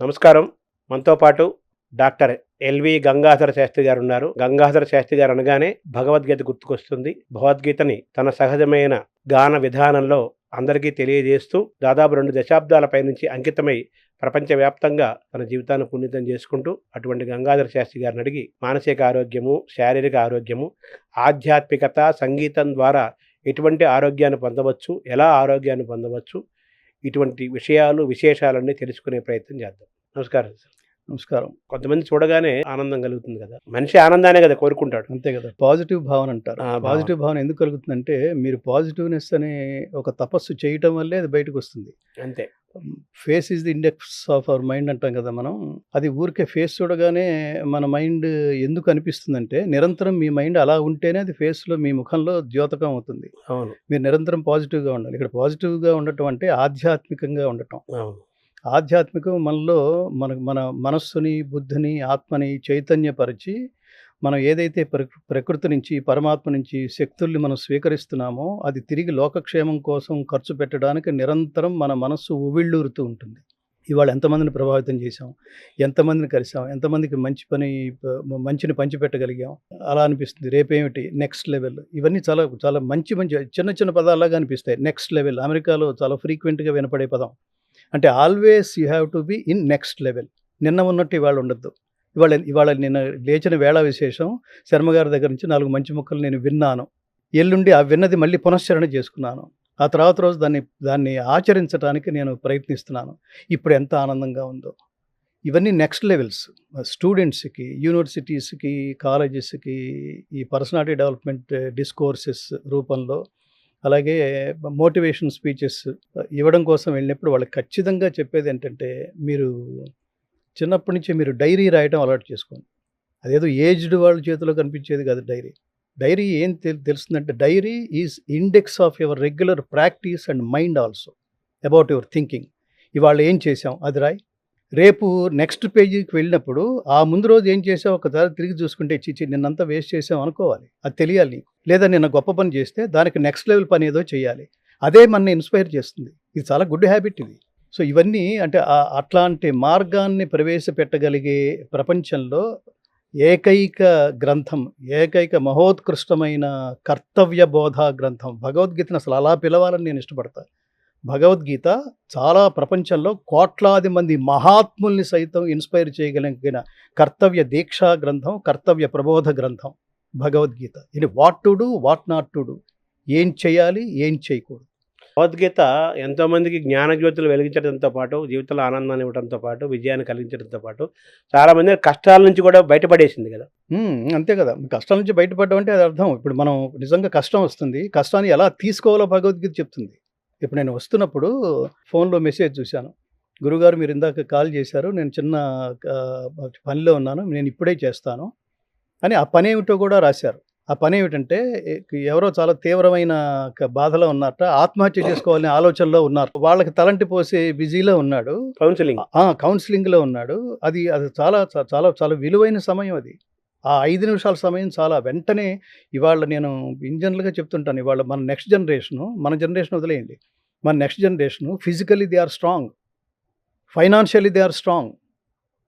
నమస్కారం. మనతో పాటు డాక్టర్ ఎల్వి గంగాధర శాస్త్రి గారు ఉన్నారు గంగాధర శాస్త్రి గారు అనగానే భగవద్గీత గుర్తుకొస్తుంది. భగవద్గీతని తన సహజమైన గాన విధానంలో అందరికీ తెలియజేస్తూ దాదాపు రెండు దశాబ్దాలపై నుంచి అంకితమై ప్రపంచవ్యాప్తంగా తన జీవితాన్ని పునీతం చేసుకుంటూ అటువంటి గంగాధర శాస్త్రి గారిని అడిగి మానసిక ఆరోగ్యము శారీరక ఆరోగ్యము ఆధ్యాత్మికత సంగీతం ద్వారా ఎటువంటి ఆరోగ్యాన్ని పొందవచ్చు ఎలా ఆరోగ్యాన్ని పొందవచ్చు ఇటువంటి విషయాలు విశేషాలన్నీ తెలుసుకునే ప్రయత్నం చేద్దాం. నమస్కారం సార్. నమస్కారం. కొంతమంది చూడగానే ఆనందం కలుగుతుంది కదా. మనిషి ఆనందానే కదా కోరుకుంటాడు. అంతే కదా. పాజిటివ్ భావన అంటారు. పాజిటివ్ భావన ఎందుకు కలుగుతుందంటే మీరు పాజిటివ్నెస్ అనే ఒక తపస్సు చేయటం వల్లే అది బయటకు వస్తుంది. అంతే. Face is the index of our mind అంటాం కదా మనం. అది ఊరికే ఫేస్ చూడగానే మన మైండ్ ఎందుకు అనిపిస్తుందంటే నిరంతరం మీ మైండ్ అలా ఉంటేనే అది ఫేస్లో మీ ముఖంలో ద్యోతకం అవుతుంది. అవును. మీరు నిరంతరం పాజిటివ్గా ఉండాలి. ఇక్కడ పాజిటివ్గా ఉండటం అంటే ఆధ్యాత్మికంగా ఉండటం. అవును. ఆధ్యాత్మికం మనలో మన మన మనస్సుని బుద్ధిని ఆత్మని చైతన్యపరిచి మనం ఏదైతే ప్రకృతి నుంచి పరమాత్మ నుంచి శక్తుల్ని మనం స్వీకరిస్తున్నామో అది తిరిగి లోకక్షేమం కోసం ఖర్చు పెట్టడానికి నిరంతరం మన మనస్సు ఉవిళ్ళూరుతూ ఉంటుంది. ఇవాళ ఎంతమందిని ప్రభావితం చేశాం? ఎంతమందిని కలిసాం ఎంతమందికి మంచి పని మంచిని పంచిపెట్టగలిగాం? అలా అనిపిస్తుంది. రేపేమిటి? Next level. ఇవన్నీ చాలా చాలా మంచి మంచి చిన్న చిన్న పదాలాగా అనిపిస్తాయి. Next level. అమెరికాలో చాలా ఫ్రీక్వెంట్గా వినపడే పదం. అంటే always you have to be in next level. నిన్న ఉన్నట్టు ఇవాళ ఉండద్దు. ఇవాళ ఇవాళ నిన్న లేచిన వేళ విశేషం శర్మ గారి దగ్గర నుంచి నాలుగు మంచి ముక్కలు నేను విన్నాను. ఎల్లుండి ఆ విన్నది మళ్ళీ పునశ్చరణ చేసుకున్నాను. ఆ తర్వాత రోజు దాన్ని దాన్ని ఆచరించడానికి నేను ప్రయత్నిస్తున్నాను. ఇప్పుడు ఎంత ఆనందంగా ఉందో. ఇవన్నీ నెక్స్ట్ లెవెల్స్ స్టూడెంట్స్కి యూనివర్సిటీస్కి కాలేజెస్కి ఈ పర్సనాలిటీ డెవలప్మెంట్ డిస్కోర్సెస్ రూపంలో అలాగే మోటివేషన్ స్పీచెస్ ఇవ్వడం కోసం వెళ్ళినప్పుడు వాళ్ళకి ఖచ్చితంగా చెప్పేది ఏంటంటే మీరు చిన్నప్పటి నుంచి మీరు డైరీ రాయటం అలవాటు చేసుకోండి. అదేదో ఏజ్డ్ వాళ్ళ చేతిలో కనిపించేది కాదు డైరీ. డైరీ ఏం తె తెలుస్తుందంటే diary is index of your regular practice and mind also about your thinking. ఇవాళ ఏం చేసాం అది రాయ్. రేపు నెక్స్ట్ పేజీకి వెళ్ళినప్పుడు ఆ ముందు రోజు ఏం చేసావు ఒకసారి తిరిగి చూసుకుంటే చిచ్చి నిన్నంతా వేస్ట్ చేసాం అనుకోవాలి. అది తెలియాలి లేదా నిన్న గొప్ప పని చేస్తే దానికి నెక్స్ట్ లెవెల్ పని ఏదో చేయాలి. అదే మన ఇన్స్పైర్ చేస్తుంది. ఇది చాలా గుడ్ హ్యాబిట్ ఇది. సో ఇవన్నీ అంటే అట్లాంటి మార్గాన్ని ప్రవేశపెట్టగలిగే ప్రపంచంలో ఏకైక గ్రంథం ఏకైక మహోత్కృష్టమైన కర్తవ్య బోధ గ్రంథం. భగవద్గీతను అసలు అలా పిలవాలని నేను ఇష్టపడతాను భగవద్గీత చాలా ప్రపంచంలో కోట్లాది మంది మహాత్ముల్ని సైతం ఇన్స్పైర్ చేయగలిగిన కర్తవ్య దీక్షా గ్రంథం కర్తవ్య ప్రబోధ గ్రంథం భగవద్గీత. ఇది what to do what not to do. ఏం చేయాలి ఏం చేయకూడదు. భగవద్గీత ఎంతోమందికి జ్ఞానజ్యోతులు వెలిగించడంతో పాటు జీవితంలో ఆనందాన్ని ఇవ్వడంతో పాటు విజయాన్ని కలిగించడంతో పాటు చాలామంది కష్టాల నుంచి కూడా బయటపడేసింది కదా. అంతే కదా. కష్టాల నుంచి బయటపడడం అంటే అది అర్థం. ఇప్పుడు మనం నిజంగా కష్టం వస్తుంది. కష్టాన్ని ఎలా తీసుకోవాలో భగవద్గీత చెప్తుంది. ఇప్పుడు నేను వస్తున్నప్పుడు ఫోన్లో మెసేజ్ చూశాను. గురుగారు మీరు ఇందాక కాల్ చేశారు. నేను చిన్న పనిలో ఉన్నాను. నేను ఇప్పుడే చేస్తాను అని ఆ పని ఏమిటో కూడా రాశారు. ఆ పని ఏమిటంటే ఎవరో చాలా తీవ్రమైన బాధలో ఉన్నారట ఆత్మహత్య చేసుకోవాలనే ఆలోచనలో ఉన్నారు. వాళ్ళకి తలంటి పోసే బిజీలో ఉన్నాడు. కౌన్సిలింగ్. కౌన్సిలింగ్లో ఉన్నాడు. అది అది చాలా చాలా చాలా విలువైన సమయం అది. ఆ ఐదు నిమిషాల సమయం చాలా. వెంటనే ఇవాళ నేను ఇంజనరల్గా చెప్తుంటాను ఇవాళ మన నెక్స్ట్ జనరేషను మన జనరేషన్ వదిలేయండి. మన next generation physically they are strong. Financially they are strong.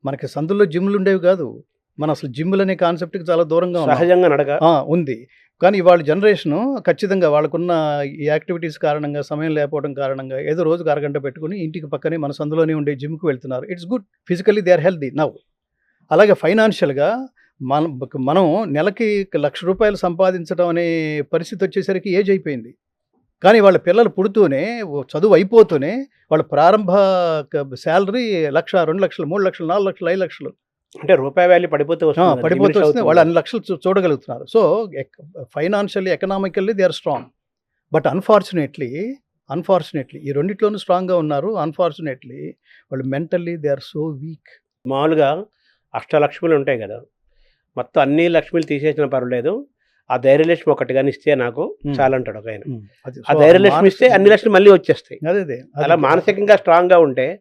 మనకి సందుల్లో జిమ్లు ఉండేవి కాదు. మన అసలు జిమ్లు అనే కాన్సెప్ట్కి చాలా దూరంగా. సహజంగా నడక. ఉంది. కానీ వాళ్ళ జనరేషను ఖచ్చితంగా వాళ్ళకున్న ఈ యాక్టివిటీస్ కారణంగా సమయం లేకపోవడం కారణంగా ఏదో రోజుకు అరగంట పెట్టుకుని ఇంటికి పక్కనే మన సందులోనే ఉండే జిమ్కి వెళ్తున్నారు. It's good. Physically they are healthy now అలాగే ఫైనాన్షియల్గా మన మనం నెలకి లక్ష రూపాయలు సంపాదించడం అనే పరిస్థితి వచ్చేసరికి ఏజ్ అయిపోయింది. కానీ వాళ్ళ పిల్లలు పుడుతూనే చదువు అయిపోతూనే వాళ్ళ ప్రారంభ శాలరీ లక్ష రెండు లక్షలు మూడు లక్షలు నాలుగు లక్షలు ఐదు లక్షలు. అంటే రూపాయి వాల్యూ పడిపోతే వస్తుంది పడిపోతూ వస్తుంది. వాళ్ళు అన్ని లక్షలు చూడగలుగుతున్నారు. So financially economically they are strong but unfortunately unfortunately ఈ రెండిట్లోనూ స్ట్రాంగ్గా ఉన్నారు. అన్ఫార్చునేట్లీ వాళ్ళు mentally they are so weak మామూలుగా అష్టలక్ష్ములు ఉంటాయి కదా. మొత్తం అన్ని లక్ష్మిలు తీసేసిన పర్వాలేదు. ఆ ధైర్యలక్ష్మి ఒకటి కానీ ఇస్తే నాకు Hmm. చాలంటాడు ఒక ఆయన. ఆ ధైర్యలక్ష్మి ఇస్తే అన్ని లక్ష్మి మళ్ళీ వచ్చేస్తాయి. అదే అలా మానసికంగా స్ట్రాంగ్గా ఉంటే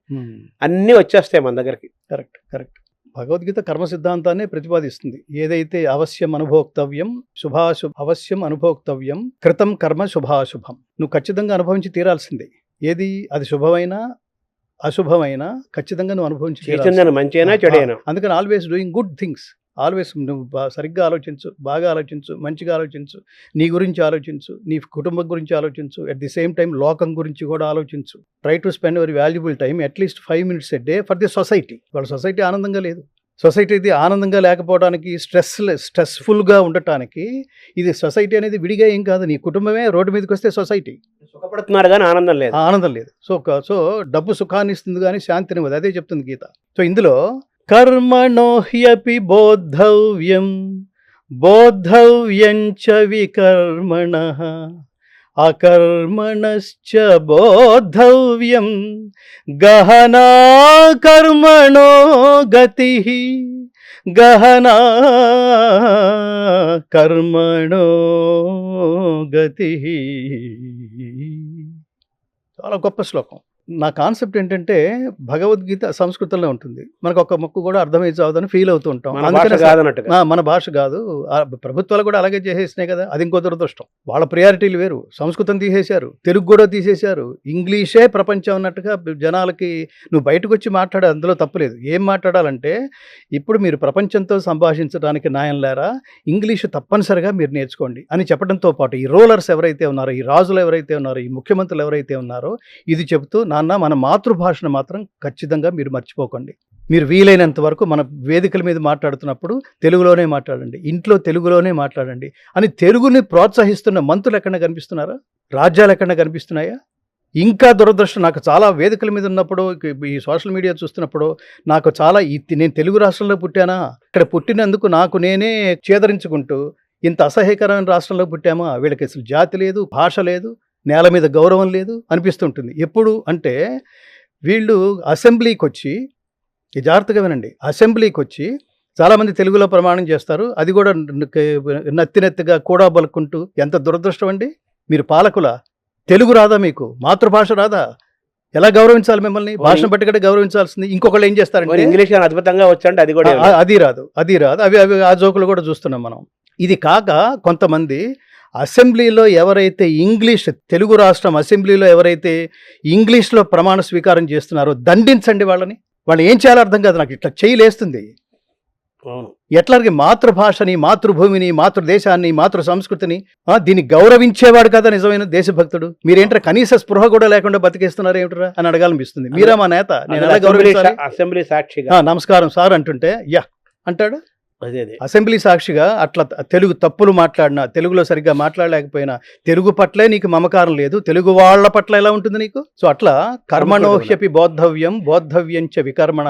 అన్ని వచ్చేస్తాయి మన దగ్గరికి. Correct correct. భగవద్గీత కర్మ సిద్ధాంతాన్ని ప్రతిపాదిస్తుంది. ఏదైతే అవశ్యం అనుభోక్తవ్యం శుభాశుభ అవశ్యం అనుభోక్తవ్యం కృతం కర్మ శుభాశుభం. నువ్వు ఖచ్చితంగా అనుభవించి తీరాల్సిందే. ఏది అది శుభమైనా అశుభమైన ఖచ్చితంగా నువ్వు అనుభవించి మంచేనా చెడేనా. అందుకని always doing good things always నువ్వు బా- సరిగ్గా ఆలోచించు బాగా ఆలోచించు మంచిగా ఆలోచించు నీ గురించి ఆలోచించు నీ కుటుంబం గురించి ఆలోచించు అట్ ది సేమ్ టైం లోకం గురించి కూడా ఆలోచించు. Try to spend your valuable time at least five minutes a day for the society వాళ్ళ సొసైటీ ఆనందంగా లేదు. సొసైటీ ఇది ఆనందంగా లేకపోవడానికి స్ట్రెస్ స్ట్రెస్ఫుల్గా ఉండటానికి ఇది సొసైటీ అనేది విడిగా ఏం కాదు. నీ కుటుంబమే రోడ్డు మీదకి వస్తే సొసైటీ సుఖపడుతున్నారు కానీ ఆనందం లేదు. ఆనందం లేదు. సో సో డబ్బు సుఖాన్ని ఇస్తుంది కానీ శాంతినివ్వదు అదే చెప్తుంది గీత. సో ఇందులో కర్మణో హ్యపి బోద్ధవ్యం బోద్ధవ్యం చ వికర్మణ అకర్మణశ్చ బోద్ధవ్యం గహనా కర్మణో గతి గహనా కర్మణో గతి చాలా గొప్ప శ్లోకం. నా కాన్సెప్ట్ ఏంటంటే భగవద్గీత సంస్కృతంలో ఉంటుంది. మనకు ఒక మొక్కు కూడా అర్థమై చావదని ఫీల్ అవుతూ ఉంటాం. మన భాష అందుకనే కాదన్నట్టుగా. ఆ, మన భాష కాదు. ప్రభుత్వాలు కూడా అలాగే చేసేసినాయి కదా. అది ఇంకో దురదృష్టం. వాళ్ళ ప్రియారిటీలు వేరు. సంస్కృతం తీసేశారు. తెలుగు కూడా తీసేశారు. ఇంగ్లీషే ప్రపంచం అన్నట్టుగా జనాలకి నువ్వు బయటకు వచ్చి మాట్లాడే అందులో తప్పులేదు ఏం మాట్లాడాలంటే ఇప్పుడు మీరు ప్రపంచంతో సంభాషించడానికి న్యాయం లేరా? ఇంగ్లీష్ తప్పనిసరిగా మీరు నేర్చుకోండి అని చెప్పడంతో పాటు ఈ రోలర్స్ ఎవరైతే ఉన్నారో ఈ రాజులు ఎవరైతే ఉన్నారో ఈ ముఖ్యమంత్రులు ఎవరైతే ఉన్నారో ఇది చెబుతూ నాన్న మన మాతృభాషను మాత్రం ఖచ్చితంగా మీరు మర్చిపోకండి. మీరు వీలైనంత వరకు మన వేదికల మీద మాట్లాడుతున్నప్పుడు తెలుగులోనే మాట్లాడండి. ఇంట్లో తెలుగులోనే మాట్లాడండి. అని తెలుగుని ప్రోత్సహిస్తున్న మంత్రులు ఎక్కడ కనిపిస్తున్నారా? రాజ్యాలు ఎక్కడ కనిపిస్తున్నాయా? ఇంకా దురదృష్టం నాకు చాలా వేదికల మీద ఉన్నప్పుడు ఈ సోషల్ మీడియా చూస్తున్నప్పుడు నాకు చాలా ఈ నేను తెలుగు రాష్ట్రంలో పుట్టానా? ఇక్కడ పుట్టినందుకు నాకు నేనే చేదరించుకుంటూ ఇంత అసహ్యకరమైన రాష్ట్రంలో పుట్టామా? వీళ్ళకి అసలు జాతి లేదు భాష లేదు. నేల మీద గౌరవం లేదు అనిపిస్తుంటుంది. ఎప్పుడు అంటే వీళ్ళు అసెంబ్లీకి వచ్చి జాగ్రత్తగా వినండి. అసెంబ్లీకి వచ్చి చాలామంది తెలుగులో ప్రమాణం చేస్తారు. అది కూడా నత్తి నెత్తిగా కూడా బలుకుంటూ ఎంత దురదృష్టం అండి? మీరు పాలకుల తెలుగు రాదా మీకు? మాతృభాష రాదా? ఎలా గౌరవించాలి మిమ్మల్ని? భాషను బట్టి కూడా గౌరవించాల్సింది? ఇంకొకళ్ళు ఏం చేస్తారంటే ఇంగ్లీష్ అద్భుతంగా వచ్చంటే అది కూడా అది రాదు. అది రాదు. అవి అవి ఆ జోకులు కూడా చూస్తున్నాం మనం. ఇది కాక కొంతమంది అసెంబ్లీలో ఎవరైతే ఇంగ్లీష్ తెలుగు రాష్ట్రం అసెంబ్లీలో ఎవరైతే ఇంగ్లీష్లో ప్రమాణ స్వీకారం చేస్తున్నారో దండించండి వాళ్ళని. వాళ్ళు ఏం చేయాలో అర్థం కాదు. నాకు ఇట్లా చేయలేస్తుంది ఎట్లాగే మాతృభాషని మాతృభూమిని మాతృదేశాన్ని మాతృ సంస్కృతిని దీన్ని గౌరవించేవాడు కదా నిజమైన దేశభక్తుడు. మీరేంటారా కనీస స్పృహ కూడా లేకుండా బతికేస్తున్నారు ఏమిట్రా అని అడగాలనిపిస్తుంది. మీరా మా నేత? నేను ఎలా అసెంబ్లీ గౌరవించాలి? సా- అసెంబ్లీ సాక్షిగా. ఆ, నమస్కారం సార్ అంటుంటే యా అంటాడు? అదే అదే. అసెంబ్లీ సాక్షిగా అట్లా తెలుగు తప్పులు మాట్లాడినా తెలుగులో సరిగ్గా మాట్లాడలేకపోయినా తెలుగు పట్లే నీకు మమకారం లేదు తెలుగు వాళ్ళ పట్ల ఎలా ఉంటుంది నీకు? సో అట్లా కర్మణోహ్యపి బోద్ధవ్యం బోద్ధవ్యం చ వికర్మణ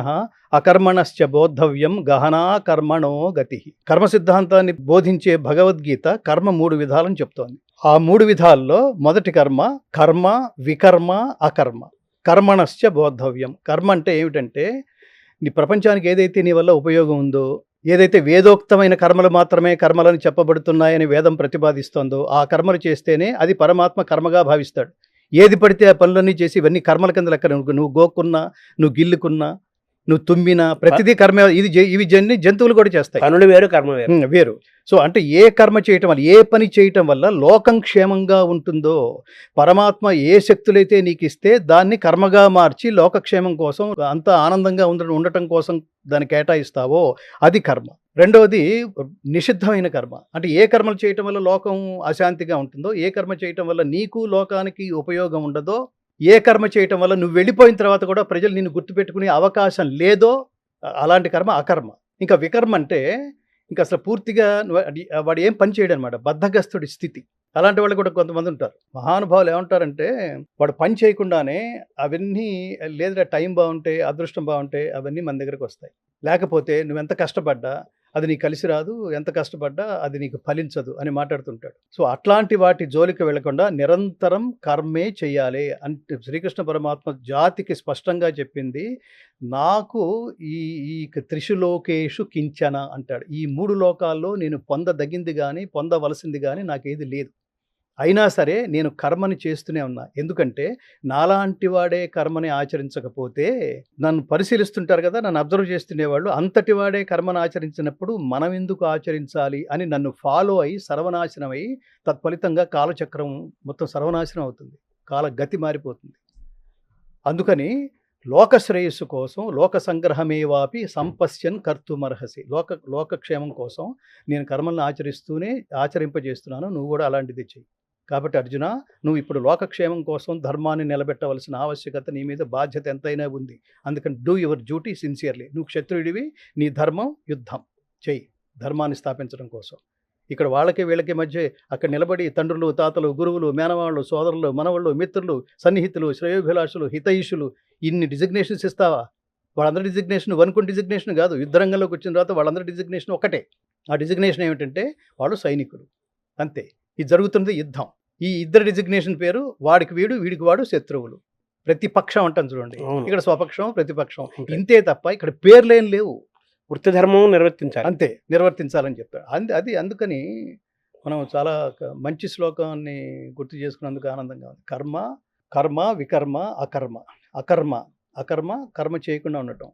అకర్మణశ్చ బోద్ధవ్యం గహనా కర్మణో గతి. కర్మ సిద్ధాంతాన్ని బోధించే భగవద్గీత కర్మ మూడు విధాలని చెప్తోంది. ఆ మూడు విధాల్లో మొదటి కర్మ కర్మ వికర్మ అకర్మ. కర్మణశ్చ బోద్ధవ్యం. కర్మ అంటే ఏమిటంటే నీ ప్రపంచానికి ఏదైతే నీ వల్ల ఉపయోగం ఉందో ఏదైతే వేదోక్తమైన కర్మలు మాత్రమే కర్మలని చెప్పబడుతున్నాయని వేదం ప్రతిపాదిస్తోందో ఆ కర్మలు చేస్తేనే అది పరమాత్మ కర్మగా భావిస్తాడు. ఏది పడితే ఆ పనులన్నీ చేసి ఇవన్నీ కర్మల కింద లెక్క నువ్వు గోక్కున్నా నువ్వు గిల్లుకున్నా నువ్వు తుమ్మినా ప్రతిదీ కర్మ ఇది ఇవి జన్ని జంతువులు కూడా చేస్తాయి. పనులు వేరు కర్మ వేరు. వేరు. సో అంటే ఏ కర్మ చేయటం వల్ల ఏ పని చేయటం వల్ల లోకం క్షేమంగా ఉంటుందో పరమాత్మ ఏ శక్తులైతే నీకు ఇస్తే దాన్ని కర్మగా మార్చి లోకక్షేమం కోసం అంతా ఆనందంగా ఉండ ఉండటం కోసం దాన్ని కేటాయిస్తావో అది కర్మ. రెండవది నిషిద్ధమైన కర్మ. అంటే ఏ కర్మలు చేయటం వల్ల లోకం అశాంతిగా ఉంటుందో ఏ కర్మ చేయటం వల్ల నీకు లోకానికి ఉపయోగం ఉండదో ఏ కర్మ చేయటం వల్ల నువ్వు వెళ్ళిపోయిన తర్వాత కూడా ప్రజలు నిన్ను గుర్తుపెట్టుకునే అవకాశం లేదో అలాంటి కర్మ అకర్మ. ఇంకా వికర్మ అంటే ఇంకా అసలు పూర్తిగా వాడు ఏం పని చేయడు అనమాట బద్ధగస్తుడి స్థితి. అలాంటి వాళ్ళు కూడా కొంతమంది ఉంటారు. మహానుభావులు ఏమంటారంటే వాడు పని చేయకుండానే అవన్నీ లేదా టైం బాగుంటే అదృష్టం బాగుంటే అవన్నీ మన దగ్గరకు వస్తాయి. లేకపోతే నువ్వెంత కష్టపడ్డా అది నీకు కలిసి రాదు ఎంత కష్టపడ్డా అది నీకు ఫలించదు అని మాట్లాడుతుంటాడు. సో అట్లాంటి వాటి జోలికి వెళ్ళకుండా నిరంతరం కర్మే చేయాలి అంటే శ్రీకృష్ణ పరమాత్మ జాతికి స్పష్టంగా చెప్పింది నాకు ఈ ఈ త్రిశులోకేషు కించన అంటాడు. ఈ మూడు లోకాల్లో నేను పొందదగింది కానీ పొందవలసింది కానీ నాకేది లేదు. అయినా సరే నేను కర్మని చేస్తూనే ఉన్నా. ఎందుకంటే నాలాంటి వాడే కర్మని ఆచరించకపోతే నన్ను పరిశీలిస్తుంటారు కదా నన్ను అబ్జర్వ్ చేస్తుండేవాళ్ళు అంతటి వాడే కర్మను ఆచరించినప్పుడు మనం ఎందుకు ఆచరించాలి అని నన్ను ఫాలో అయి సర్వనాశనం అయి తత్ఫలితంగా కాలచక్రం మొత్తం సర్వనాశనం అవుతుంది. కాల గతి మారిపోతుంది. అందుకని లోక శ్రేయస్సు కోసం లోక సంగ్రహమేవాపి సంపశ్యన్ కర్తుమర్హసి. లోక లోకక్షేమం కోసం నేను కర్మలను ఆచరిస్తూనే ఆచరింపజేస్తున్నాను. నువ్వు కూడా అలాంటిది చెయ్యి. కాబట్టి అర్జున నువ్వు ఇప్పుడు లోకక్షేమం కోసం ధర్మాన్ని నిలబెట్టవలసిన ఆవశ్యకత నీ మీద బాధ్యత ఎంతైనా ఉంది. అందుకని డూ యువర్ డ్యూటీ సిన్సియర్లీ నువ్వు క్షత్రుడివి నీ ధర్మం యుద్ధం. చెయ్యి ధర్మాన్ని స్థాపించడం కోసం. ఇక్కడ వాళ్ళకి వీళ్ళకి మధ్య అక్కడ నిలబడి తండ్రులు తాతలు గురువులు మేనవాళ్ళు సోదరులు మనవాళ్ళు మిత్రులు సన్నిహితులు శ్రేయోభిలాషులు హితైషులు ఇన్ని డిజిగ్నేషన్స్ ఇస్తావా? వాళ్ళందరి డిజిగ్నేషన్ వనుకుని డిజిగ్నేషన్ కాదు. యుద్ధరంగంలోకి వచ్చిన తర్వాత వాళ్ళందరి డిజిగ్నేషన్ ఒకటే. ఆ డిజిగ్నేషన్ ఏమిటంటే వాళ్ళు సైనికులు. అంతే. ఇది జరుగుతున్నది యుద్ధం. ఈ ఇద్దరు డిజిగ్నేషన్ పేరు వాడికి వీడు వీడికి వాడు శత్రువులు. ప్రతిపక్షం అంటాం చూడండి. ఇక్కడ స్వపక్షం ప్రతిపక్షం. అంతే. ఇంతే తప్ప ఇక్కడ పేర్లేం లేవు. వృత్తి ధర్మం నిర్వర్తించాలి. అంతే నిర్వర్తించాలని చెప్పాడు అంది అది అందుకని మనం చాలా మంచి శ్లోకాన్ని గుర్తు చేసుకున్నందుకు ఆనందంగా ఉంది. కర్మ కర్మ వికర్మ అకర్మ. అకర్మ అకర్మ కర్మ చేయకుండా ఉండటం.